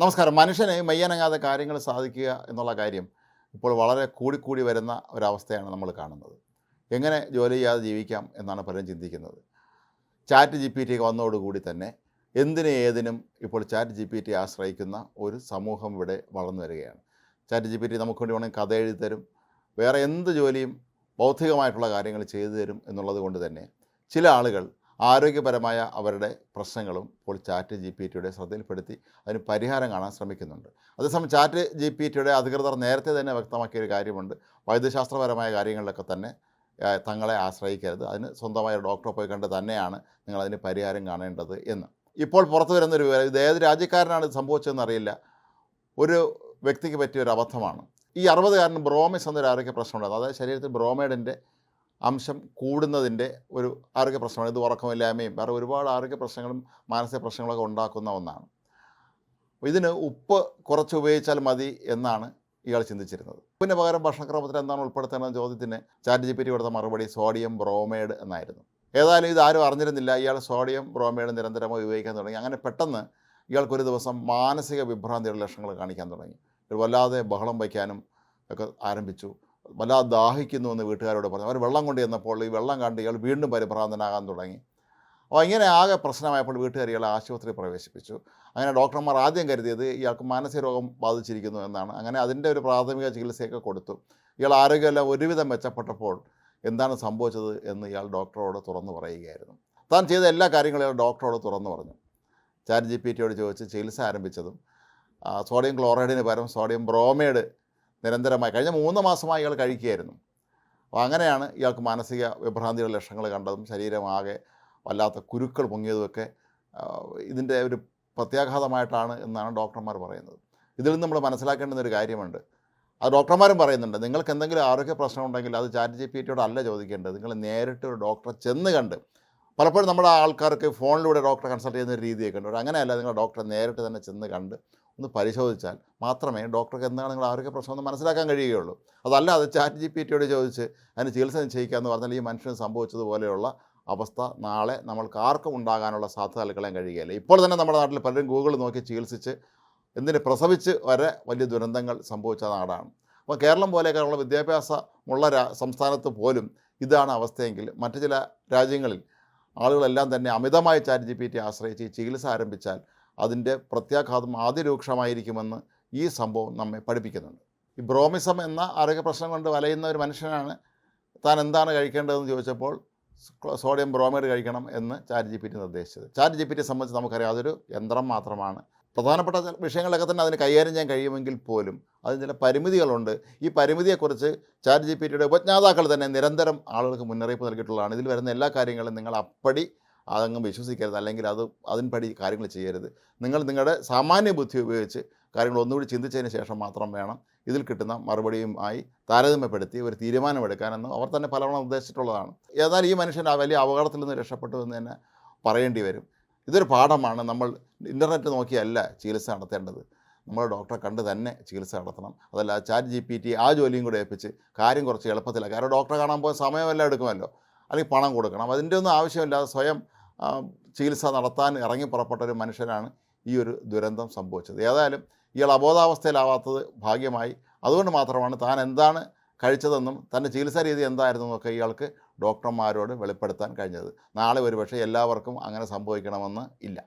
നമസ്കാരം. മനുഷ്യന് മെയ്യനങ്ങാതെ കാര്യങ്ങൾ സാധിക്കുക എന്നുള്ള കാര്യം ഇപ്പോൾ വളരെ കൂടിക്കൂടി വരുന്ന ഒരവസ്ഥയാണ് നമ്മൾ കാണുന്നത്. എങ്ങനെ ജോലി ചെയ്യാതെ ജീവിക്കാം എന്നാണ് പലരും ചിന്തിക്കുന്നത്. ചാറ്റ് ജി പി ടി വന്നതോടുകൂടി തന്നെ എന്തിനും ഏതിനും ഇപ്പോൾ ചാറ്റ് ജി പി ടി ആശ്രയിക്കുന്ന ഒരു സമൂഹം ഇവിടെ വളർന്നു വരികയാണ്. ചാറ്റ് ജി പി ടി നമുക്ക് വേണ്ടി വേണമെങ്കിൽ കഥ എഴുതി തരും. വേറെ എന്ത് ജോലിയും ബൗദ്ധികമായിട്ടുള്ള കാര്യങ്ങൾ ചെയ്തു തരും എന്നുള്ളത് കൊണ്ട് തന്നെ ചില ആളുകൾ ആരോഗ്യപരമായ അവരുടെ പ്രശ്നങ്ങളും ഇപ്പോൾ ചാറ്റ് ജി പി ടിയുടെ ശ്രദ്ധയിൽപ്പെടുത്തി അതിന് പരിഹാരം കാണാൻ ശ്രമിക്കുന്നുണ്ട്. അതേസമയം ചാറ്റ് ജി പി ടിയുടെ അധികൃതർ നേരത്തെ തന്നെ വ്യക്തമാക്കിയ ഒരു കാര്യമുണ്ട്. വൈദ്യശാസ്ത്രപരമായ കാര്യങ്ങളിലൊക്കെ തന്നെ തങ്ങളെ ആശ്രയിക്കരുത്. അതിന് സ്വന്തമായ ഡോക്ടറെ പോയി കണ്ട് തന്നെയാണ് നിങ്ങളതിന് പരിഹാരം കാണേണ്ടത് എന്ന്. ഇപ്പോൾ പുറത്തു വരുന്നൊരു വിവരം ഇത് ഏത് രാജ്യക്കാരനാണ് ഇത് സംഭവിച്ചതെന്ന് അറിയില്ല. ഒരു വ്യക്തിക്ക് പറ്റിയ ഒരു അബദ്ധമാണ്. ഈ അറുപതുകാരന് ബ്രോമിസ് എന്നൊരു ആരോഗ്യ പ്രശ്നമുണ്ടായിരുന്നു. അതായത് ശരീരത്തിൽ ബ്രോമൈഡിന്റെ അംശം കൂടുന്നതിന്റെ ഒരു ആരോഗ്യ പ്രശ്നമാണ്. ഇത് ഉറക്കമില്ലായ്മയും വേറെ ഒരുപാട് ആരോഗ്യ പ്രശ്നങ്ങളും മാനസിക പ്രശ്നങ്ങളൊക്കെ ഉണ്ടാക്കുന്ന ഒന്നാണ്. ഇതിന് ഉപ്പ് കുറച്ച് ഉപയോഗിച്ചാൽ മതി എന്നാണ് ഇയാൾ ചിന്തിച്ചിരുന്നത്. ഉപ്പിന് പകരം ഭക്ഷണക്രമത്തിൽ എന്താണ് ഉൾപ്പെടുത്തേണ്ടത് ചോദ്യത്തിന് ചാറ്റ് ജി പി ടി കൊടുത്ത മറുപടി സോഡിയം ബ്രോമൈഡ് എന്നായിരുന്നു. ഏതായാലും ഇത് ആരും അറിഞ്ഞിരുന്നില്ല. ഇയാൾ സോഡിയം ബ്രോമൈഡ് നിരന്തരമായി ഉപയോഗിക്കാൻ തുടങ്ങി. അങ്ങനെ പെട്ടെന്ന് ഇയാൾക്കൊരു ദിവസം മാനസിക വിഭ്രാന്തിയുടെ ലക്ഷണങ്ങൾ കാണിക്കാൻ തുടങ്ങി. വല്ലാതെ ബഹളം വയ്ക്കാനും ഒക്കെ ആരംഭിച്ചു. വല്ലാതെ ദാഹിക്കുന്നു എന്ന് വീട്ടുകാരോട് പറഞ്ഞു. അവർ വെള്ളം കൊണ്ട് ചെന്നപ്പോൾ ഈ വെള്ളം കണ്ട് ഇയാൾ വീണ്ടും പരിഭ്രാന്തനാകാൻ തുടങ്ങി. അപ്പോൾ ഇങ്ങനെ ആകെ പ്രശ്നമായപ്പോൾ വീട്ടുകാർ ഇയാളെ ആശുപത്രിയിൽ പ്രവേശിപ്പിച്ചു. അങ്ങനെ ഡോക്ടർമാർ ആദ്യം കരുതിയത് ഇയാൾക്ക് മാനസിക രോഗം ബാധിച്ചിരിക്കുന്നു എന്നാണ്. അങ്ങനെ അതിന്റെ ഒരു പ്രാഥമിക ചികിത്സയൊക്കെ കൊടുത്തു. ഇയാൾ ആരോഗ്യമെല്ലാം ഒരുവിധം മെച്ചപ്പെട്ടപ്പോൾ എന്താണ് സംഭവിച്ചത് എന്ന് ഇയാൾ ഡോക്ടറോട് തുറന്നു പറയുകയായിരുന്നു. താൻ ചെയ്ത എല്ലാ കാര്യങ്ങളും ഇയാൾ ഡോക്ടറോട് തുറന്നു പറഞ്ഞു. ചാറ്റ് ജി പി ടിയോട് ചോദിച്ച് ചികിത്സ ആരംഭിച്ചതും സോഡിയം ക്ലോറൈഡിന് പകരം സോഡിയം ബ്രോമൈഡ് നിരന്തരമായി കഴിഞ്ഞ മൂന്ന് മാസമായി ഇയാൾ കഴിക്കുകയായിരുന്നു. അപ്പോൾ അങ്ങനെയാണ് ഇയാൾക്ക് മാനസിക വിഭ്രാന്തിയുടെ ലക്ഷണങ്ങൾ കണ്ടതും ശരീരമാകെ വല്ലാത്ത കുരുക്കൾ പൊങ്ങിയതുമൊക്കെ ഇതിന്റെ ഒരു പ്രത്യാഘാതമായിട്ടാണ് എന്നാണ് ഡോക്ടർമാർ പറയുന്നത്. ഇതിൽ നിന്ന് നമ്മൾ മനസ്സിലാക്കേണ്ടുന്ന ഒരു കാര്യമുണ്ട്. അത് ഡോക്ടർമാരും പറയുന്നുണ്ട് നിങ്ങൾക്ക് എന്തെങ്കിലും ആരോഗ്യ പ്രശ്നമുണ്ടെങ്കിൽ അത് ചാറ്റ് ജി പി ടിയോട് അല്ല ചോദിക്കേണ്ടത്. നിങ്ങൾ നേരിട്ട് ഒരു ഡോക്ടറെ ചെന്ന് കണ്ട് പലപ്പോഴും നമ്മുടെ ആൾക്കാർക്ക് ഫോണിലൂടെ ഡോക്ടറെ കൺസൾട്ട് ചെയ്യുന്ന ഒരു രീതിയൊക്കെ ഉണ്ട്. അങ്ങനെയല്ല നിങ്ങൾ ഡോക്ടറെ നേരിട്ട് തന്നെ ചെന്ന് കണ്ട് ഒന്ന് പരിശോധിച്ചാൽ മാത്രമേ ഡോക്ടർക്ക് എന്താണ് നിങ്ങൾ ആരോഗ്യ പ്രശ്നം എന്ന് മനസ്സിലാക്കാൻ കഴിയുകയുള്ളൂ. അതല്ലാതെ ചാറ്റ് ജി പി ടിയോട് ചോദിച്ച് അതിന് ചികിത്സ നിശ്ചയിക്കുക എന്ന് പറഞ്ഞാൽ ഈ മനുഷ്യന് സംഭവിച്ചതുപോലെയുള്ള അവസ്ഥ നാളെ നമ്മൾക്ക് ആർക്കും ഉണ്ടാകാനുള്ള സാധ്യത നൽകാൻ കഴിയുകയില്ല. ഇപ്പോൾ തന്നെ നമ്മുടെ നാട്ടിൽ പലരും ഗൂഗിൾ നോക്കി ചികിത്സിച്ച് എന്തിന് പ്രസവിച്ച് വരെ വലിയ ദുരന്തങ്ങൾ സംഭവിച്ച നാടാണ്. അപ്പോൾ കേരളം പോലെയൊക്കെയുള്ള വിദ്യാഭ്യാസമുള്ള സംസ്ഥാനത്ത് പോലും ഇതാണ് അവസ്ഥയെങ്കിൽ മറ്റു ചില രാജ്യങ്ങളിൽ ആളുകളെല്ലാം തന്നെ അമിതമായി ചാറ്റ് ജി പി ടി ആശ്രയിച്ച് ഈ ചികിത്സ ആരംഭിച്ചാൽ അതിന്റെ പ്രത്യാഘാതം അതിരൂക്ഷമായിരിക്കുമെന്ന് ഈ സംഭവം നമ്മെ പഠിപ്പിക്കുന്നുണ്ട്. ഈ ബ്രോമിസം എന്ന ആരോഗ്യ പ്രശ്നം കൊണ്ട് വലയുന്ന ഒരു മനുഷ്യനാണ് താൻ എന്താണ് കഴിക്കേണ്ടതെന്ന് ചോദിച്ചപ്പോൾ സോഡിയം ബ്രോമൈഡ് കഴിക്കണം എന്ന് ചാറ്റ് ജി പി ടി നിർദ്ദേശിച്ചത്. ചാറ്റ് ജി പി ടി സംബന്ധിച്ച് നമുക്കറിയാം അതൊരു യന്ത്രം മാത്രമാണ്. പ്രധാനപ്പെട്ട വിഷയങ്ങളൊക്കെ തന്നെ അതിന് കൈകാര്യം ചെയ്യാൻ കഴിയുമെങ്കിൽ പോലും അതിന് ചില പരിമിതികളുണ്ട്. ഈ പരിമിതിയെക്കുറിച്ച് ചാറ്റ് ജി പി ടിയുടെ ഉപജ്ഞാതാക്കൾ തന്നെ നിരന്തരം ആളുകൾക്ക് മുന്നറിയിപ്പ് നൽകിയിട്ടുള്ളതാണ്. ഇതിൽ വരുന്ന എല്ലാ കാര്യങ്ങളും നിങ്ങൾ അപ്പടി അതങ്ങ് വിശ്വസിക്കരുത്. അല്ലെങ്കിൽ അത് അതിൻപടി കാര്യങ്ങൾ ചെയ്യരുത്. നിങ്ങൾ നിങ്ങളുടെ സാമാന്യ ബുദ്ധി ഉപയോഗിച്ച് കാര്യങ്ങൾ ഒന്നുകൂടി ചിന്തിച്ചതിന് ശേഷം മാത്രം വേണം ഇതിൽ കിട്ടുന്ന മറുപടിയുമായി താരതമ്യപ്പെടുത്തി ഒരു തീരുമാനമെടുക്കാനെന്ന് അവർ തന്നെ പലവണ്ണം നിർദ്ദേശിച്ചിട്ടുള്ളതാണ് എന്നാൽ ഈ മനുഷ്യൻ ആ വലിയ അപകടത്തിൽ നിന്ന് രക്ഷപ്പെട്ടു എന്ന് തന്നെ പറയേണ്ടി വരും. ഇതൊരു പാഠമാണ്. നമ്മൾ ഇന്റർനെറ്റ് നോക്കിയല്ല ചികിത്സ നടത്തേണ്ടത്. നമ്മൾ ഡോക്ടറെ കണ്ട് തന്നെ ചികിത്സ നടത്തണം. അതല്ല ചാറ്റ് ജി പി ടി ആ ജോലിയും കൂടെ ഏൽപ്പിച്ച് കാര്യം കുറച്ച് എളുപ്പത്തിലാണ് കാരണം ഡോക്ടറെ കാണാൻ പോയ സമയമെല്ലാം എടുക്കുമല്ലോ. അല്ലെങ്കിൽ പണം കൊടുക്കണം. അതിന്റെ ഒന്നും ആവശ്യമില്ലാതെ സ്വയം ചികിത്സ നടത്താൻ ഇറങ്ങി പുറപ്പെട്ട ഒരു മനുഷ്യനാണ് ഈ ഒരു ദുരന്തം സംഭവിച്ചത്. ഏതായാലും ഇയാൾ അബോധാവസ്ഥയിലാവാത്തത് ഭാഗ്യമായി. അതുകൊണ്ട് മാത്രമാണ് താൻ എന്താണ് കഴിച്ചതെന്നും തന്റെ ചികിത്സാ രീതി എന്തായിരുന്നു എന്നൊക്കെ ഇയാൾക്ക് ഡോക്ടർമാരോട് വെളിപ്പെടുത്താൻ കഴിഞ്ഞത്. നാളെ ഒരുപക്ഷെ എല്ലാവർക്കും അങ്ങനെ സംഭവിക്കണമെന്ന് ഇല്ല.